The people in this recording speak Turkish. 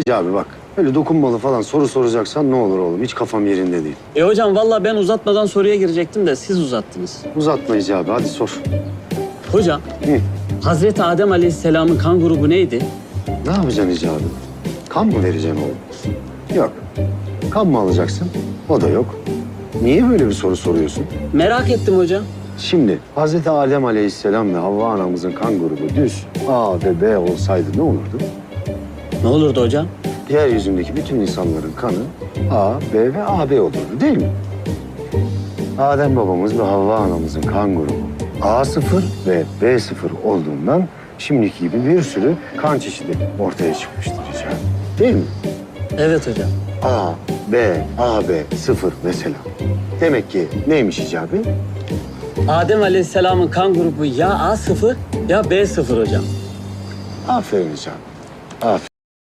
Hicabi bak. Öyle dokunmalı falan soru soracaksan ne olur oğlum. Hiç kafam yerinde değil. E hocam valla ben uzatmadan soruya girecektim de siz uzattınız. Uzatma Hicabi hadi sor. Hocam, Hı. Hazreti Adem Aleyhisselam'ın kan grubu neydi? Ne yapacaksın Hicabi? Kan mı vereceksin oğlum? Yok. Kan mı alacaksın? O da yok. Niye böyle bir soru soruyorsun? Merak ettim hocam. Şimdi Hazreti Adem Aleyhisselam ve Havva anamızın kan grubu düz A ve B olsaydı ne olurdu? Ne olurdu hocam? Yeryüzündeki bütün insanların kanı A, B ve AB olurdu değil mi? Adem babamız ve Havva anamızın kan grubu A0 ve B0 olduğundan şimdiki gibi bir sürü kan çeşidi ortaya çıkmıştır Hicabi. Değil mi? Evet hocam. A, B, AB, 0 mesela. Demek ki neymiş Hicabi? Adem Aleyhisselam'ın kan grubu ya A0 ya B0 hocam. Aferin Hicabi. Aferin.